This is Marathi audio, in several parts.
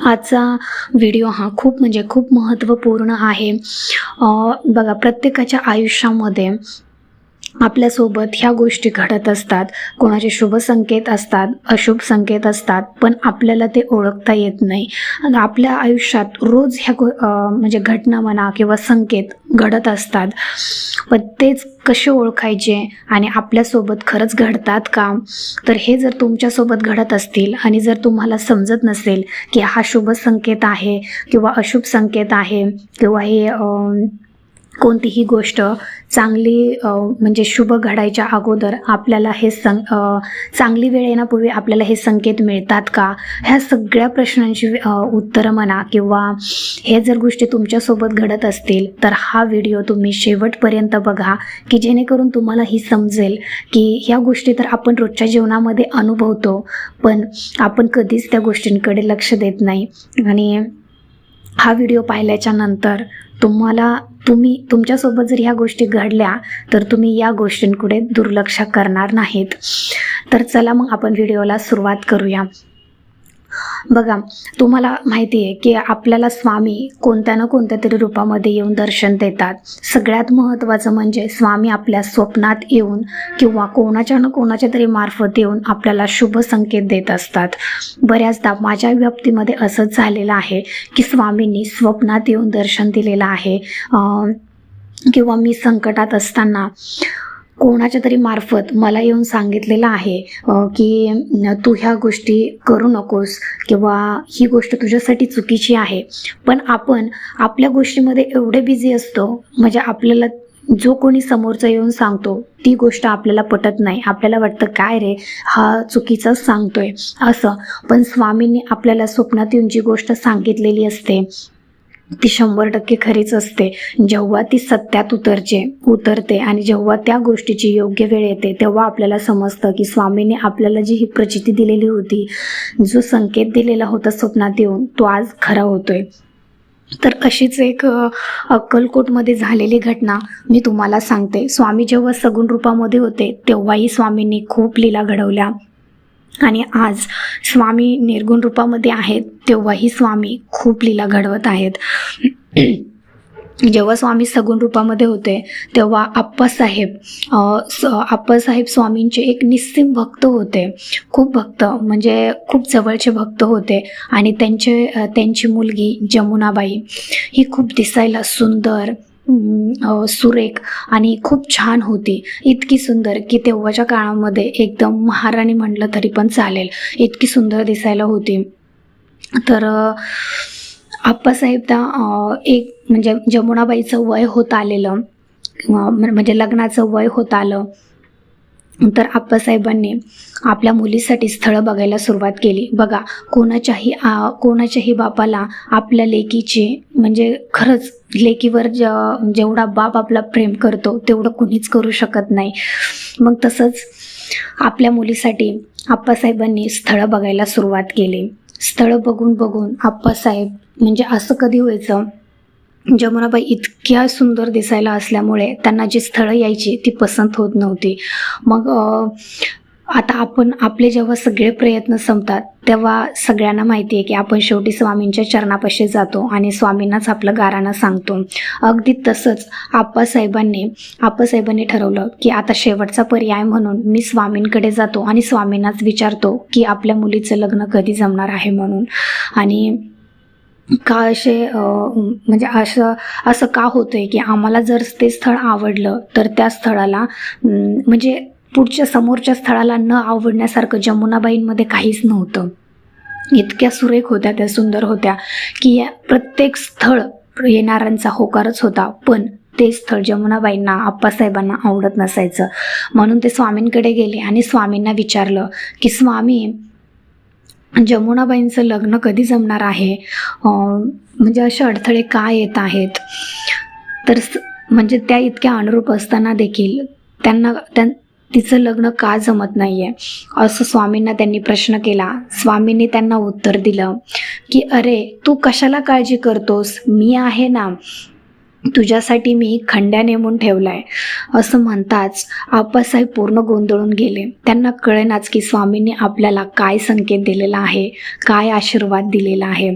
आजचा व्हिडिओ हा खूप म्हणजे खूप महत्त्वपूर्ण आहे. बघा प्रत्येकाच्या आयुष्यामध्ये आपल्यासोबत ह्या गोष्टी घडत असतात. कोणाचे शुभ संकेत असतात अशुभ संकेत असतात पण आपल्याला ते ओळखता येत नाही. आपल्या आयुष्यात रोज ह्या म्हणजे घटना म्हणा किंवा संकेत घडत असतात. पण तेच कसे ओळखायचे आणि आपल्यासोबत खरंच घडतात का? तर हे जर तुमच्यासोबत घडत असतील आणि जर तुम्हाला समजत नसेल की हा शुभ संकेत आहे किंवा अशुभ संकेत आहे किंवा हे कोणतीही गोष्ट चांगली म्हणजे शुभ घडायच्या अगोदर आपल्याला हे सं चांगली वेळ येण्यापूर्वी आपल्याला हे संकेत मिळतात का? ह्या सगळ्या प्रश्नांची उत्तरं म्हणा किंवा हे जर गोष्टी तुमच्यासोबत घडत असतील तर हा व्हिडिओ तुम्ही शेवटपर्यंत बघा की जेणेकरून तुम्हाला ही समजेल की ह्या गोष्टी तर आपण रोजच्या जीवनामध्ये अनुभवतो पण आपण कधीच त्या गोष्टींकडे लक्ष देत नाही. आणि हा व्हिडिओ पाहिल्याच्या नंतर तुम्हाला तुम्ही तुमच्यासोबत जर ह्या गोष्टी घडल्या तर तुम्ही या गोष्टींकडे दुर्लक्ष करणार नाहीत. तर चला मग आपण व्हिडिओला सुरुवात करूया. बघा तुम्हाला माहिती आहे की आपल्याला स्वामी कोणत्या ना कोणत्या तरी रूपामध्ये येऊन दर्शन देतात. सगळ्यात महत्त्वाचं म्हणजे स्वामी आपल्या स्वप्नात येऊन किंवा कोणाच्या ना कोणाच्या तरी मार्फत येऊन आपल्याला शुभ संकेत देत असतात. बऱ्याचदा माझ्या व्याप्तीमध्ये असंच झालेलं आहे की स्वामींनी स्वप्नात येऊन दर्शन दिलेलं आहे. किंवा मी संकटात असताना कोणाच्या तरी मार्फत मला येऊन सांगितलेलं आहे की तू ह्या गोष्टी करू नकोस किंवा ही गोष्ट तुझ्यासाठी चुकीची आहे. पण आपण आपल्या गोष्टीमध्ये एवढे बिझी असतो म्हणजे आपल्याला जो कोणी समोरचा येऊन सांगतो ती गोष्ट आपल्याला पटत नाही. आपल्याला वाटतं काय रे हा चुकीचाच सांगतोय. असं. पण स्वामींनी आपल्याला स्वप्नात येऊन जी गोष्ट सांगितलेली असते ती शंभर टक्के खरीच असते. जेव्हा ती सत्यात उतरचे उतरते आणि जेव्हा त्या गोष्टीची योग्य वेळ येते तेव्हा आपल्याला समजतं की स्वामीने आपल्याला जी ही प्रचिती दिलेली होती जो संकेत दिलेला होता स्वप्नात येऊन तो आज खरा होतोय. तर अशीच एक अक्कलकोटमध्ये झालेली घटना मी तुम्हाला सांगते. स्वामी जेव्हा सगुण रूपामध्ये होते तेव्हाही स्वामींनी खूप लीला घडवल्या. आणि आज स्वामी निर्गुण रूपामध्ये आहेत तेव्हाही स्वामी खूप लीला घडवत आहेत. जेव्हा स्वामी सगुण रूपामध्ये होते तेव्हा आप्पासाहेब स आप्पासाहेब स्वामींचे एक निस्सिम भक्त होते. खूप भक्त म्हणजे खूप जवळचे भक्त होते. आणि त्यांचे त्यांची मुलगी जमुनाबाई ही खूप दिसायला सुंदर सुरेख आणि खूप छान होती. इतकी सुंदर की तेव्हाच्या काळामध्ये एकदम महाराणी म्हटलं तरी पण चालेल. इतकी सुंदर दिसायला होती. तर आप्पासाहेबदा आप्पासाहेब त्या एक म्हणजे जमुनाबाईचं वय होत आलेलं. म्हणजे लग्नाचं वय होत आलं. तर आप्पासाहेबांनी आपल्या मुलीसाठी स्थळं बघायला सुरुवात केली. बघा कोणाच्याही आ, कोणाच्याही बापाला आपल्या लेकीची म्हणजे खरंच लेकीवर ज जेवढा बाप आपला प्रेम करतो तेवढं कुणीच करू शकत नाही. मग तसंच आपल्या मुलीसाठी आप्पासाहेबांनी स्थळं बघायला सुरुवात केली. स्थळं बघून बघून आप्पासाहेब म्हणजे असं कधी व्हायचं जमुनाबाई इतक्या सुंदर दिसायला असल्यामुळे त्यांना जी स्थळं यायची ती पसंत होत नव्हती. मग आता आपण आपले जेव्हा सगळे प्रयत्न संपतात तेव्हा सगळ्यांना माहिती आहे की आपण शेवटी स्वामींच्या चरणापाशी जातो आणि स्वामींनाच आपलं गाराणं सांगतो. अगदी तसंच आप्पासाहेबांनी आप्पासाहेबांनी ठरवलं की आता शेवटचा पर्याय म्हणून मी स्वामींकडे जातो आणि स्वामींनाच विचारतो की आपल्या मुलीचं लग्न कधी जमणार आहे म्हणून. आणि का असे म्हणजे असं असं का होतं आहे की आम्हाला जर ते स्थळ आवडलं तर त्या स्थळाला म्हणजे पुढच्या समोरच्या स्थळाला न आवडण्यासारखं जमुनाबाईंमध्ये काहीच नव्हतं. इतक्या सुरेख होत्या त्या सुंदर होत्या की या प्रत्येक स्थळ येणाऱ्यांचा होकारच होता पण ते स्थळ जमुनाबाईंना आप्पासाहेबांना आवडत नसायचं. म्हणून ते स्वामींकडे गेले आणि स्वामींना विचारलं की स्वामी जमुनाबाईंचं लग्न कधी जमणार आहे? म्हणजे असे अडथळे का येत आहेत? तर म्हणजे त्या इतक्या अनुरूप असताना देखील त्यांना त्यां तिचं लग्न का जमत नाही आहे असं स्वामींना त्यांनी प्रश्न केला. स्वामींनी त्यांना उत्तर दिलं की अरे तू कशाला काळजी करतोस? मी आहे ना. तुझ्यासाठी मी खंड्या नेमून ठेवलाय असं म्हणताच आप्पासाहेब पूर्ण गोंधळून गेले. त्यांना कळेनाच की स्वामींनी आपल्याला काय संकेत दिलेला आहे काय आशीर्वाद दिलेला आहे.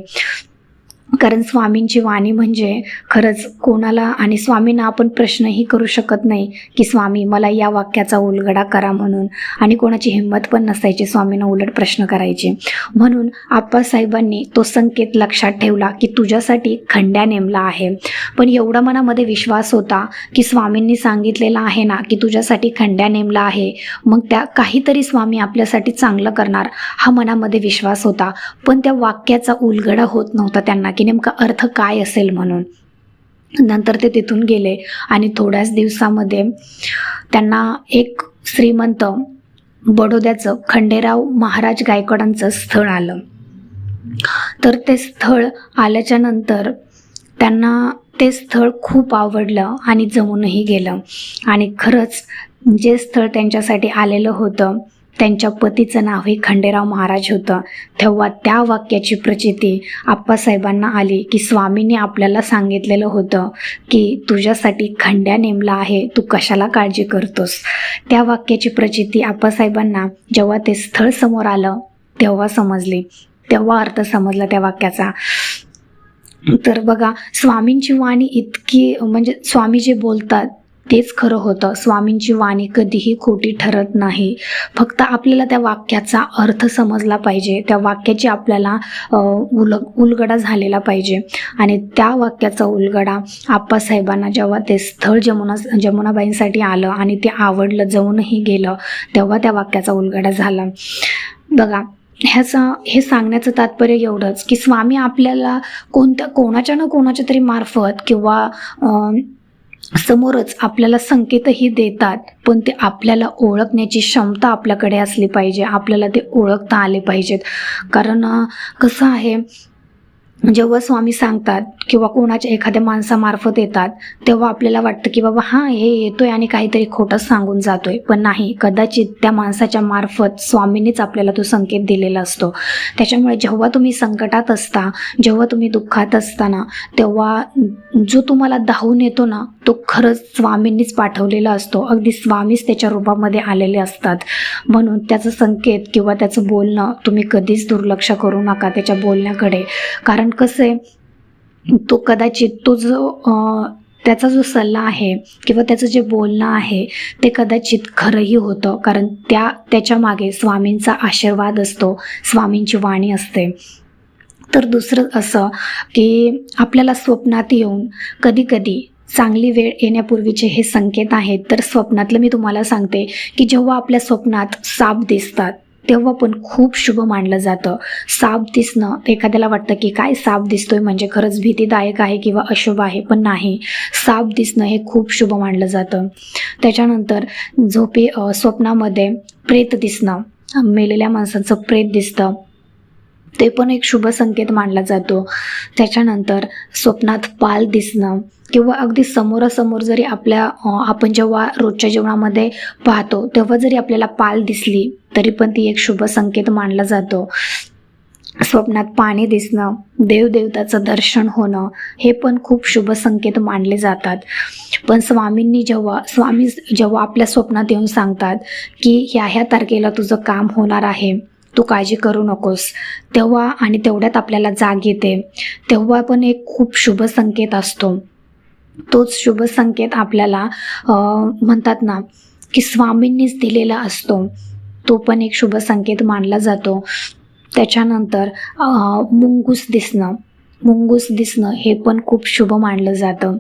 कारण स्वामींची वाणी म्हणजे खरंच कोणाला आणि स्वामींना आपण प्रश्नही करू शकत नाही की स्वामी मला या वाक्याचा उलगडा करा म्हणून. आणि कोणाची हिंमत पण नसायची स्वामींना उलट प्रश्न करायचे. म्हणून आप्पासाहेबांनी तो संकेत लक्षात ठेवला की तुझ्यासाठी खंड्या नेमला आहे. पण एवढा मनामध्ये विश्वास होता की स्वामींनी सांगितलेला आहे ना की तुझ्यासाठी खंड्या नेमला आहे. मग त्या काहीतरी स्वामी आपल्यासाठी चांगलं करणार हा मनामध्ये विश्वास होता. पण त्या वाक्याचा उलगडा होत नव्हता त्यांना. की नेमका अर्थ काय असेल म्हणून. नंतर ते तिथून गेले आणि थोड्याच दिवसामध्ये त्यांना एक श्रीमंत बडोद्याचं खंडेराव महाराज गायकवाडांचं स्थळ आलं. तर ते स्थळ आल्याच्यानंतर त्यांना ते स्थळ खूप आवडलं आणि जमूनही गेलं. आणि खरंच जे स्थळ त्यांच्यासाठी आलेलं होतं त्यांच्या पतीचं नाव हे खंडेराव महाराज होतं. तेव्हा त्या वाक्याची प्रचिती आप्पासाहेबांना आली की स्वामींनी आपल्याला सांगितलेलं होतं की तुझ्यासाठी खंड्या नेमला आहे तू कशाला काळजी करतोस? त्या वाक्याची प्रचिती आप्पासाहेबांना जेव्हा ते स्थळ समोर आलं तेव्हा समजली. तेव्हा अर्थ समजला त्या वाक्याचा. तर बघा स्वामींची वाणी इतकी म्हणजे स्वामी जे बोलतात तेच खरं होतं. स्वामींची वाणी कधीही खोटी ठरत नाही. फक्त आपल्याला त्या वाक्याचा अर्थ समजला पाहिजे. त्या वाक्याची आपल्याला उल उलगडा झालेला पाहिजे. आणि त्या वाक्याचा उलगडा आप्पासाहेबांना जेव्हा ते स्थळ जमुना जमुनाबाईंसाठी आलं आणि ते आवडलं जाऊनही गेलं तेव्हा त्या वाक्याचा उलगडा झाला. बघा ह्याचं हे सांगण्याचं तात्पर्य एवढंच की स्वामी आपल्याला कोणत्या कोणाच्या ना कोणाच्या तरी मार्फत किंवा समोरच आपल्याला संकेतही देतात पण ते आपल्याला ओळखण्याची क्षमता आपल्याकडे असली पाहिजे. आपल्याला ते ओळखता आले पाहिजेत. कारण कसं आहे जेव्हा स्वामी सांगतात किंवा कोणाच्या एखाद्या माणसामार्फत येतात तेव्हा आपल्याला वाटतं की बाबा हां हे येतोय आणि काहीतरी खोटं सांगून जातोय. पण नाही कदाचित त्या माणसाच्या मार्फत स्वामींनीच आपल्याला तो संकेत दिलेला असतो. त्याच्यामुळे जेव्हा तुम्ही संकटात असता जेव्हा तुम्ही दुःखात असताना तेव्हा जो तुम्हाला धावून येतो ना तो खरंच स्वामींनीच पाठवलेला असतो. अगदी स्वामीच त्याच्या रूपामध्ये आलेले असतात. म्हणून त्याचं संकेत किंवा त्याचं बोलणं तुम्ही कधीच दुर्लक्ष करू नका त्याच्या बोलण्याकडे. कारण कसं आहे तो कदाचित तो जो त्याचा जो सल्ला आहे किंवा त्याचं जे बोलणं आहे ते कदाचित खरंही होतं. कारण त्या त्याच्यामागे स्वामींचा आशीर्वाद असतो स्वामींची वाणी असते. तर दुसरं असं की आपल्याला स्वप्नात येऊन कधी कधी चांगली वेळ येण्यापूर्वीचे हे संकेत आहेत. तर स्वप्नातलं मी तुम्हाला सांगते की जेव्हा आपल्या स्वप्नात साप दिसतात तेव्हा पण खूप शुभ मानलं जातं. साप दिसणं एखाद्याला वाटतं की काय साप दिसतोय म्हणजे खरंच भीतीदायक आहे किंवा अशुभ आहे पण नाही. साप दिसणं हे खूप शुभ मानलं जातं. त्याच्यानंतर झोपे स्वप्नामध्ये प्रेत दिसणं मेलेल्या माणसाचं प्रेत दिसतं ते पण एक शुभ संकेत मानला जातो. त्याच्यानंतर स्वप्नात पाल दिसणं किंवा अगदी समोरासमोर जरी आपल्या आपण जेव्हा रोजच्या जेवणामध्ये पाहतो तेव्हा जरी आपल्याला पाल दिसली तरी पण ती एक शुभ संकेत मानला जातो. स्वप्नात पाणी दिसणं देवदेवताचं दर्शन होणं हे पण खूप शुभ संकेत मानले जातात. पण स्वामींनी जेव्हा स्वामी जेव्हा आपल्या स्वप्नात येऊन सांगतात की ह्या ह्या तारखेला तुझं काम होणार आहे तू काळजी करू नकोस तेव्हा आणि तेवढ्यात आपल्याला जाग येते. तेव्हा पण एक खूप शुभ संकेत असतो. तोच शुभ संकेत आपल्याला म्हणतात ना की स्वामींनीच दिलेला असतो. तो पण एक शुभ संकेत मानला जातो. त्याच्यानंतर मुंगूस दिसणं. मुंगूस दिसणं हे पण खूप शुभ मानलं जातं.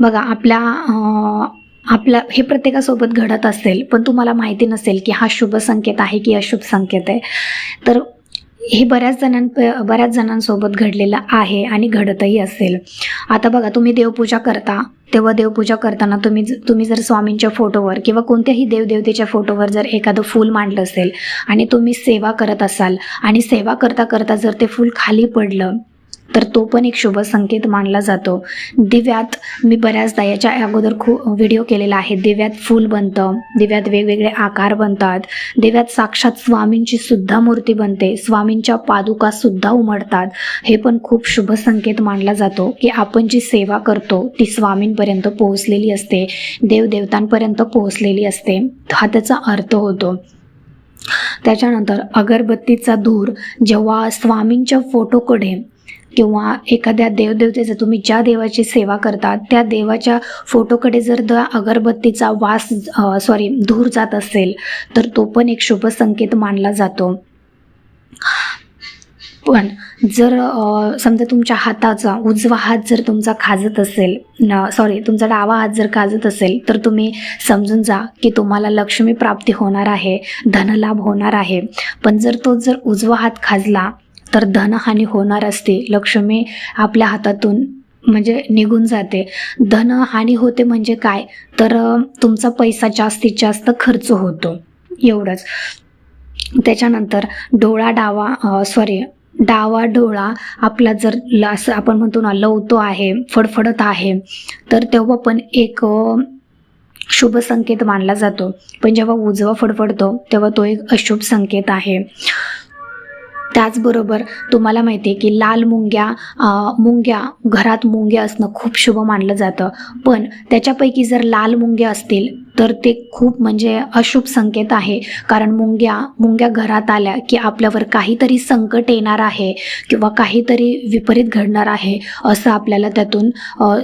बघा आपल्या अं, आपल्या हे प्रत्येकासोबत घडत असेल पण तुम्हाला माहिती नसेल की हा शुभ संकेत आहे की अशुभ संकेत आहे. तर हे बऱ्याच जणां बऱ्याच जणांसोबत घडलेलं आहे आणि घडतही असेल. आता बघा तुम्ही देवपूजा करता. तेव्हा देवपूजा करताना तुम्ही ज- तुम्ही जर स्वामींच्या फोटोवर किंवा कोणत्याही देवदेवतेच्या फोटोवर जर एखादं फूल मांडलं असेल आणि तुम्ही सेवा करत असाल आणि सेवा करता करता जर ते फूल खाली पडलं तर तो पण एक शुभ संकेत मानला जातो. दिव्यात मी बऱ्याचदा याच्या अगोदर खूप व्हिडिओ केलेला आहे. दिव्यात फूल बनतं दिव्यात वेगवेगळे आकार बनतात. दिव्यात साक्षात स्वामींची सुद्धा मूर्ती बनते. स्वामींच्या पादुका सुद्धा उमडतात. हे पण खूप शुभ संकेत मानला जातो की आपण जी सेवा करतो ती स्वामींपर्यंत पोहोचलेली असते. देवदेवतांपर्यंत पोहोचलेली असते. हा त्याचा अर्थ होतो. त्याच्यानंतर अगरबत्तीचा धूर जेव्हा स्वामींच्या फोटोकडे किंवा एखाद्या देवदेवतेचं तुम्ही ज्या देवाची सेवा करता त्या देवाच्या फोटोकडे जर द अगरबत्तीचा वास सॉरी धूर जात असेल तर तो पण एक शुभ संकेत मानला जातो. पण जर समजा तुमच्या हाताचा उजवा हात जर तुमचा खाजत असेल न सॉरी तुमचा डावा हात जर खाजत असेल तर तुम्ही समजून जा की तुम्हाला लक्ष्मी प्राप्ती होणार आहे धनलाभ होणार आहे. पण जर तो जर उजवा हात खाजला तर धनहानी होणार असते. लक्ष्मी आपल्या हातातून म्हणजे निघून जाते. धनहानी होते म्हणजे काय? तर तुमचा पैसा जास्तीत जास्त खर्च होतो. एवढंच. त्याच्यानंतर डोळा डावा सॉरी डावा डोळा आपला जर ल असं आपण म्हणतो ना लवतो आहे फडफडत आहे तर तेव्हा पण एक शुभ संकेत मानला जातो. पण जेव्हा उजवा फडफडतो तेव्हा तो एक अशुभ संकेत आहे. त्याचबरोबर तुम्हाला माहिती आहे की लाल मुंग्या मुंग्या घरात मुंग्या असणं खूप शुभ मानलं जातं. पण त्याच्यापैकी जर लाल मुंग्या असतील तर ते खूप म्हणजे अशुभ संकेत आहे. कारण मुंग्या मुंग्या घरात आल्या की आपल्यावर काहीतरी संकट येणार आहे किंवा काहीतरी विपरीत घडणार आहे असं आपल्याला त्यातून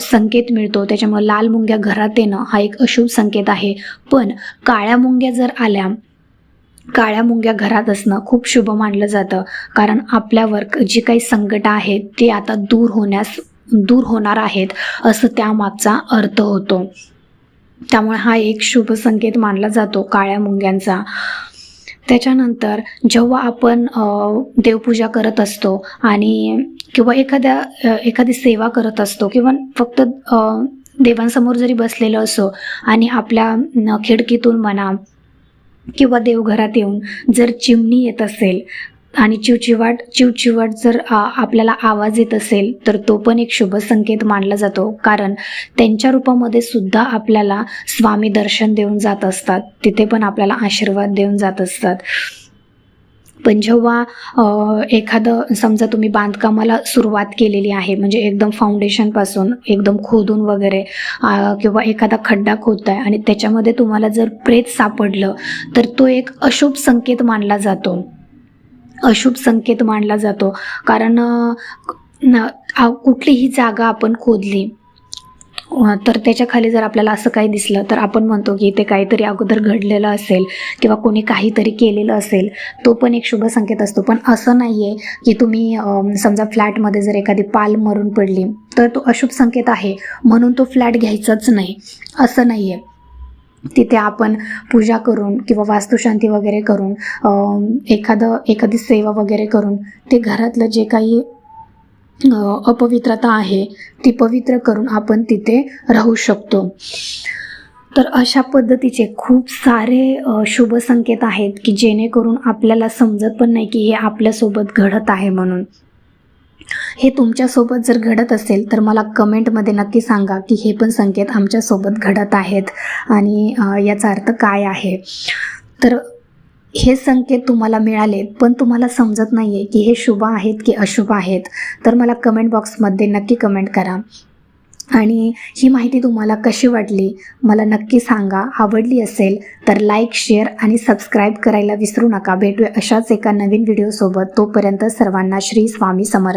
संकेत मिळतो. त्याच्यामुळे लाल मुंग्या घरात येणं हा एक अशुभ संकेत आहे. पण काळ्या मुंग्या जर आल्या काळ्या मुंग्या घरात असणं खूप शुभ मानलं जातं. कारण आपल्यावर जी काही संकटं आहेत ते आता दूर होण्यास दूर होणार आहेत असं त्यामागचा अर्थ होतो. त्यामुळे हा एक शुभ संकेत मानला जातो काळ्या मुंग्यांचा. त्याच्यानंतर जेव्हा आपण देवपूजा करत असतो आणि किंवा एखाद्या एखादी सेवा करत असतो किंवा फक्त देवांसमोर जरी बसलेलं असो आणि आपल्या खिडकीतून म्हणा किंवा देवघरात येऊन जर चिमणी येत असेल आणि चिवचिवाट चिवचिवाट जर आपल्याला आवाज येत असेल तर तो पण एक शुभ संकेत मानला जातो. कारण त्यांच्या रूपामध्ये सुद्धा आपल्याला स्वामी दर्शन देऊन जात असतात. तिथे पण आपल्याला आशीर्वाद देऊन जात असतात. पण जेव्हा एखादं समजा तुम्ही बांधकामाला सुरुवात केलेली आहे म्हणजे एकदम फाउंडेशनपासून एकदम खोदून वगैरे किंवा एखादा खड्डा खोदताय आणि त्याच्यामध्ये तुम्हाला जर प्रेत सापडलं तर तो एक अशुभ संकेत मानला जातो. अशुभ संकेत मानला जातो. कारण न- आ- कुठलीही जागा आपण खोदली तर त्याच्याखाली जर आपल्याला असं काही दिसलं तर आपण म्हणतो की ते काहीतरी अगोदर घडलेलं असेल किंवा कोणी काहीतरी केलेलं असेल तो पण एक शुभ संकेत असतो. पण असं नाही आहे की तुम्ही समजा फ्लॅटमध्ये जर एखादी पाल मरून पडली तर तो अशुभ संकेत आहे. म्हणून तो फ्लॅट घ्यायचाच नाही. असं नाही आहे तिथे आपण पूजा करून किंवा वास्तुशांती वगैरे करून एखादं एखादी सेवा वगैरे करून ते घरातलं जे काही अपवित्रता आहे ती पवित्र करून आपण तिथे राहू शकतो. तर अशा पद्धतीचे खूप सारे शुभ संकेत आहेत की जेणेकरून आपल्याला समजत पण नाही की हे आपल्यासोबत घडत आहे म्हणून. हे तुमच्यासोबत जर घडत असेल तर मला कमेंटमध्ये नक्की सांगा की हे पण संकेत आमच्यासोबत घडत आहेत आणि याचा अर्थ काय आहे. तर हे संकेत तुम्हाला मिळाले पण तुम्हाला समजत नाही आहे की हे शुभ आहेत की अशुभ आहेत तर मला कमेंट बॉक्समध्ये नक्की कमेंट करा. आणि ही माहिती तुम्हाला कशी वाटली मला नक्की सांगा. आवडली असेल तर लाईक शेअर आणि सबस्क्राईब करायला विसरू नका. भेटूया अशाच एका नवीन व्हिडिओसोबत तोपर्यंत सर्वांना श्री स्वामी समर्थ.